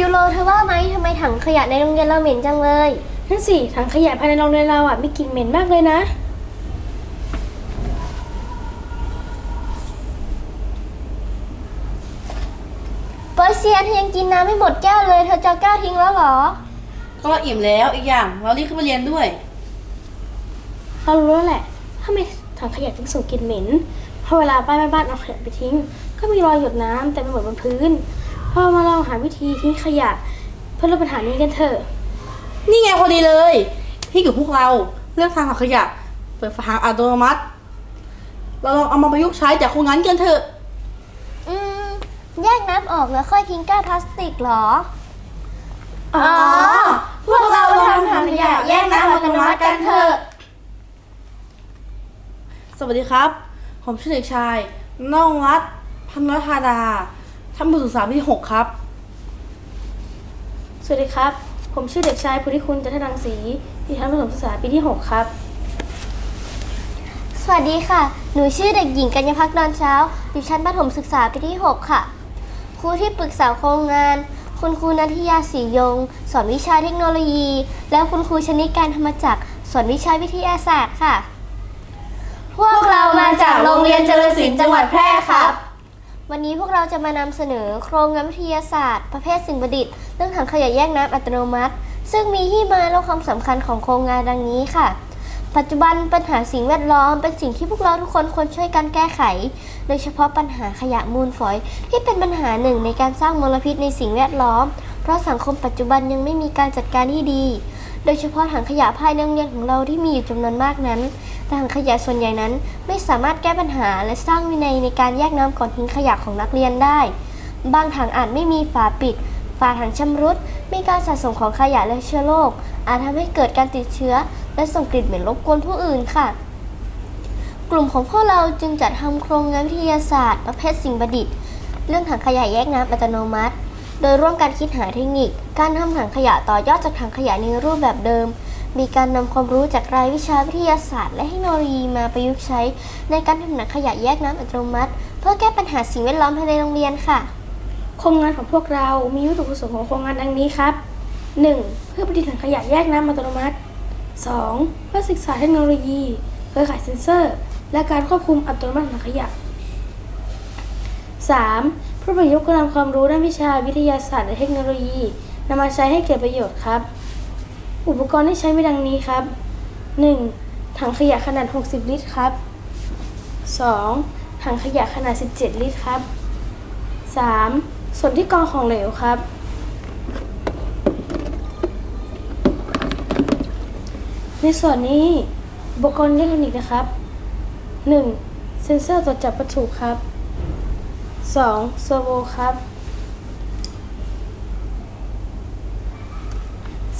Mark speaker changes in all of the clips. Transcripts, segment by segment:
Speaker 1: ยูโรเธอว่าไหมทำไมถังขยะในโรงเรียนเราเหม็นจังเลย
Speaker 2: นั่นสิถังขยะภายในโรงเรียนเราอะมีกลิ่นเหม็นมากเลยนะ
Speaker 1: เปอร์เซียเธอยังกินน้ำไม่หมดแก้วเลย เธอจะเอาแก้วทิ้งแล้วเหรอ
Speaker 3: ก็เราอิ่มแล้วอีกอย่าง เรารีบขึ้นไปเรียนด้วย
Speaker 2: เรารู้แล้วแหละทำไมถังขยะถึงส่งกลิ่นเหม็นเพราะเวลาป้าแม่บ้านเอาขยะไปทิ้ง ก็มีรอยหยดน้ำเต็มไปหมดบนพื้น พอมาลองหาวิธีทิ้งขยะเพื่อลดปัญหานี้กันเถอะ
Speaker 3: นี่ไงพอดีเลยพี่กับพวกเราเลือกทางถังขยะ เปิดฝาทางอัตโนมัติ เราลองเอามาประยุกต์ใช้จากโครงงานกันเถอะ
Speaker 1: อืม แยกน้ำออกแล้วค่อยทิ้งแก้วพลาสติกเหรอ
Speaker 3: อ๋อ
Speaker 1: พวกเราทำถังขยะแยกน้ำอัตโนมัติกันเถอะ
Speaker 3: สวัสดีครับ ผมชื่อเด็กชายน้องรัตน์พันนธา ดาชั้นประถมศึกษาปีที่หกครับ
Speaker 2: สวัสดีครับ ผมชื่อเด็กชายพุทธิคุณจันทรังสีที่ชั้นประถมศึกษาปีที่ 6 ครับ
Speaker 1: สวัสดีค่ะ หนูชื่อเด็กหญิงกัญญาพักดอนเช้า อยู่ชั้นประถมศึกษาปีที่ 6 ค่ะ ครูที่ปรึกษาโครงงาน คุณครูนัทยาศรียง สอนวิชาเทคโนโลยี และคุณครูชนิการธรรมจักร สอนวิชาวิทยาศาสตร์ค่ะ พวกเรามาจากโรงเรียนเจริญศิลป์จังหวัดแพร่ครับ วันนี้พวกเราจะมานำเสนอโครงงานวิทยาศาสตร์ ประเภทสิ่งประดิษฐ์เรื่องถังขยะแยกน้ำอัตโนมัติ ซึ่งมีที่มาและความสำคัญของโครงงานดังนี้ค่ะ ปัจจุบันปัญหาสิ่งแวดล้อมเป็นสิ่งที่พวกเราทุกคนควรช่วยกันแก้ไข โดยเฉพาะปัญหาขยะมูลฝอย ที่เป็นปัญหาหนึ่งในการสร้างมลพิษในสิ่งแวดล้อม เพราะสังคมปัจจุบันยังไม่มีการจัดการที่ดี โดยเฉพาะถังขยะภายในโรงเรียนของเราที่มีอยู่จำนวนมากนั้นแต่ถังขยะส่วนใหญ่นั้นไม่สามารถแก้ปัญหาและสร้างวินัยในการแยกน้ำก่อนทิ้งขยะของนักเรียนได้ บางถังอาจไม่มีฝาปิด ฝาถังชำรุด มีการสะสมของขยะและเชื้อโรค อาจทำให้เกิดการติดเชื้อ และส่งกลิ่นเหม็นรบกวนผู้อื่นค่ะ กลุ่มของพวกเราจึงจัดทำโครงงานวิทยาศาสตร์ ประเภทสิ่งประดิษฐ์ เรื่องถังขยะแยกน้ำอัตโนมัติ โดยร่วมกันคิดหาเทคนิค การทำถังขยะต่อยอดจากถังขยะในรูปแบบเดิม มีการนำความรู้จากรายวิชาวิทยาศาสตร์ และเทคโนโลยีมาประยุกต์ใช้ ในการทำถังขยะแยกน้ำอัตโนมัติ เพื่อแก้ปัญหาสิ่งแวดล้อมภายในโรงเรียนค่ะ
Speaker 2: โครงงานของพวกเรามีวัตถุประสงค์ของโครงงานดังนี้ครับ 1. เพื่อผลิตถังขยะแยกน้ำอัตโนมัติ 2. เพื่อศึกษาเทคโนโลยีเครือข่ายเซ็นเซอร์ และการควบคุมอัตโนมัติถังขยะ 3. เพื่อประยุกต์นำความรู้ด้านวิชาวิทยาศาสตร์และเทคโนโลยีนำมาใช้ให้เกิดประโยชน์ครับ อุปกรณ์ที่ใช้มีดังนี้ครับ 1. ถังขยะขนาด 60 ลิตรครับ 2. ถังขยะขนาด 17 ลิตรครับ 3. ส่วนที่กรองของเหลวครับ ในส่วนนี้อุปกรณ์อิเล็กทรอนิกส์นะครับ 1. เซ็นเซอร์ตรวจจับวัตถุครับ สองโซโวครับ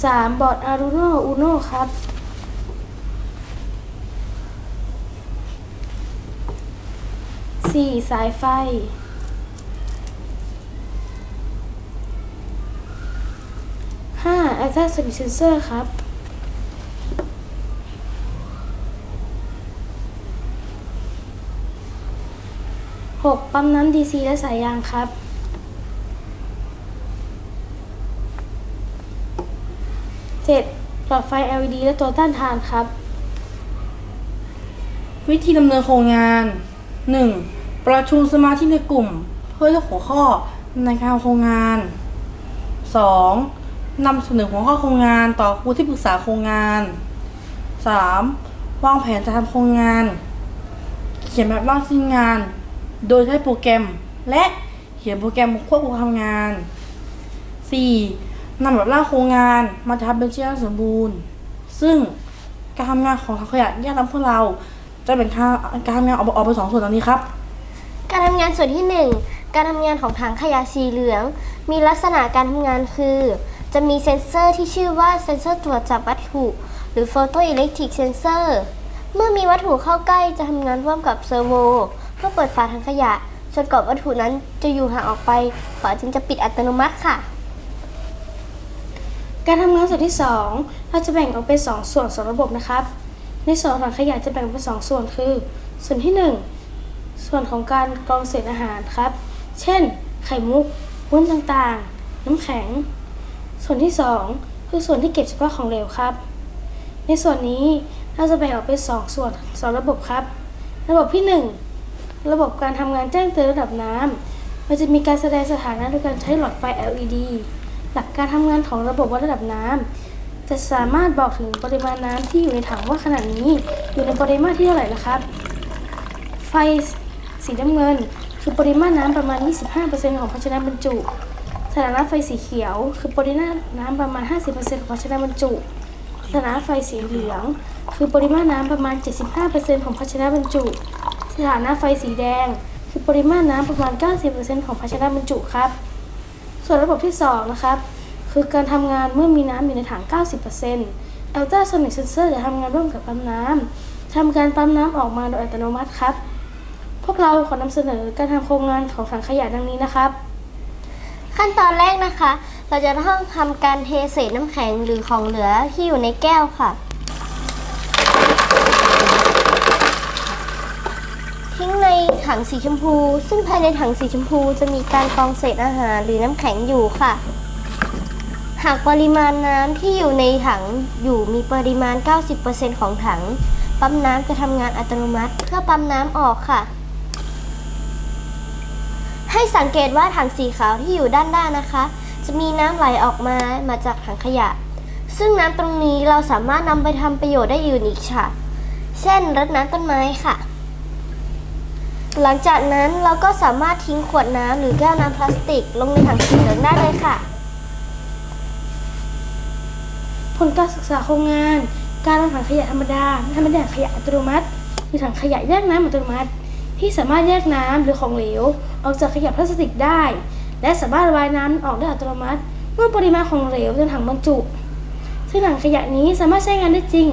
Speaker 2: สามบอดอารุโนอุโนครับสี่สายไฟห้าแอคชั่นสวิเซนเซอร์ครับ 6. ปั๊มน้ำ DC และสายยางครับ 7. หลอดไฟ LED และตัวต้านทานครับ
Speaker 3: วิธีดำเนินโครงงาน 1. ประชุมสมาชิกในกลุ่ม เพื่อเลือกหัวข้อในการโครงงาน 2. นำเสนอหัวข้อโครงงานต่อครูที่ปรึกษาโครงงาน 3. วางแผนจะทำโครงงาน เขียนแบบร่างชิ้นงาน โดยใช้โปรแกรมและเขียนโปรแกรมควบคุมทำงาน 4. นำแบบร่างโครงงานมาทำเป็นชิ้นงานสมบูรณ์ ซึ่งการทำงานของทางขยะแยกน้ำพวกเรา จะเป็นการทำงานออกออกเป็นสองส่วนดังนี้ครับ
Speaker 1: การทำงานส่วนที่ 1 การทำงานของถังขยะสีเหลือง มีลักษณะการทำงานคือ จะมีเซ็นเซอร์ที่ชื่อว่าเซ็นเซอร์ตรวจจับวัตถุหรือ Photo Electric Sensor เมื่อมีวัตถุเข้าใกล้จะทำงานร่วมกับเซอร์โว อเปิดฝาถังขยะจนกว่าวัตถุนั้นจะอยู่ห่างออกไป ฝาจึงจะปิดอัตโนมัติค่ะ
Speaker 2: การทำงานส่วนที่ 2 เราจะแบ่งออกเป็น 2 ส่วนสองระบบนะครับ ในส่วนถังขยะจะแบ่งเป็น 2 ส่วนคือ ส่วนที่ 1 ส่วนของการกรองเศษอาหารครับ เช่น ไข่มุกวุ้นต่างๆ น้ำแข็ง ส่วนที่ 2 คือส่วนที่เก็บเฉพาะของเหลวครับ ในส่วนนี้เราจะแบ่งออกเป็นสองส่วนสองระบบครับ ระบบที่ 1 ระบบการทำงานแจ้งเตือนระดับน้ำมันจะมีการแสดงสถานะโดยการใช้หลอดไฟ LED หลักการทำงานของระบบวัดระดับน้ำจะสามารถบอกถึงปริมาณน้ำที่อยู่ในถังว่าขณะนี้ อยู่ในปริมาตรที่เท่าไหร่นะครับ ไฟสีน้ำเงิน คือปริมาตรน้ำประมาณ 25%ของภาชนะบรรจุสถานะไฟสีเขียว คือปริมาตรน้ำประมาณ 50%ของภาชนะบรรจุสถานะไฟสีเหลือง คือปริมาตรน้ำประมาณ 75%ของภาชนะบรรจุ สถานะไฟสีแดง คือปริมาตรน้ำประมาณ 90%ของภาชนะบรรจุครับ ส่วนระบบที่ 2 นะครับ คือการทำงานเมื่อมีน้ำอยู่ในถัง 90% Ultrasonic Sensor จะทำงานร่วมกับปั๊มน้ำทำการปั๊มน้ำออกมาโดยอัตโนมัติครับ พวกเราขอนำเสนอการทำโครงงานของถังขยะดังนี้นะครับ
Speaker 1: ขั้นตอนแรกนะคะ เราจะต้องทำการเทเศษน้ำแข็งหรือของเหลือที่อยู่ในแก้วค่ะ ทิ้งในถังสีชมพู ซึ่งภายในถังสีชมพูจะมีการกองเศษอาหารหรือน้ำแข็งอยู่ค่ะ หากปริมาณน้ำที่อยู่ในถังอยู่มีปริมาณ 90%ของถัง ปั๊มน้ำจะทำงานอัตโนมัติ เพื่อปั๊มน้ำออกค่ะ ให้สังเกตว่าถังสีขาวที่อยู่ด้านด้านนะคะ จะมีน้ำไหลออกมามาจากถังขยะ ซึ่งน้ำตรงนี้เราสามารถนำไปทำประโยชน์ได้อื่นอีกค่ะ เช่นรดน้ำต้นไม้ค่ะ หลังจากนั้นเราก็สามารถทิ้งขวดน้ำหรือแก้วน้ำพลาสติก ลงในถังสีเหลืองได้เลยค่ะ
Speaker 2: ผลการศึกษาโครงงาน การนำถังขยะธรรมดาทำเป็นถังขยะอัตโนมัติหรือถังขยะแยกน้ำอัตโนมัติ ที่สามารถแยกน้ำหรือของเหลว ออกจากขยะพลาสติกได้ และสามารถระบายน้ำออกได้อัตโนมัติ เมื่อปริมาณของเหลวในถังบรรจุซึ่งถังขยะนี้สามารถใช้งานได้จริง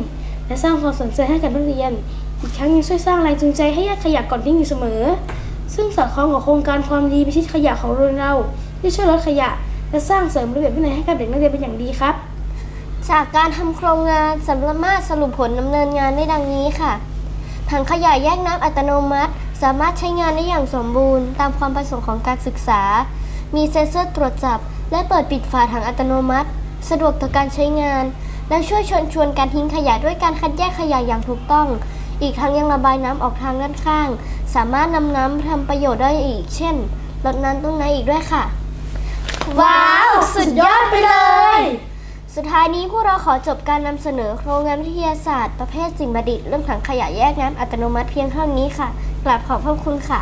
Speaker 2: และสร้างความสนใจให้กับนักเรียน อีกทั้งยังช่วยสร้างแรงจูงใจให้แยกขยะก่อนทิ้งอยู่เสมอ ซึ่งสอดคล้องกับโครงการความดีพิชิตขยะของโรงเรียนเราที่ช่วยลดขยะ และสร้างเสริมระเบียบวินัยให้กับเด็กนักเรียนเป็นอย่างดีครับ
Speaker 1: จากการทำโครงงานสามารถสรุปผลดำเนินงานได้ดังนี้ค่ะถังขยะแยกน้ำอัตโนมัติ สามารถใช้งานได้อย่างสมบูรณ์ ตามความประสงค์ของการศึกษา มีเซ็นเซอร์ตรวจจับ และเปิดปิดฝาถังอัตโนมัติ สะดวกต่อการใช้งาน และช่วยชวนชวนการทิ้งขยะด้วยการคัดแยกขยะอย่างถูกต้อง อีกทั้งยังระบายน้ำออกทางด้านข้าง สามารถนำน้ำทำประโยชน์ได้อีก เช่นรดน้ำต้นไม้อีกด้วยค่ะ ว้าว สุดยอดไปเลย สุดท้ายนี้พวกเราขอจบการนำเสนอโครงงานวิทยาศาสตร์ ประเภทสิ่งประดิษฐ์เรื่องถังขยะแยกน้ำอัตโนมัติเพียงเท่านี้ค่ะกราบขอบพระคุณค่ะ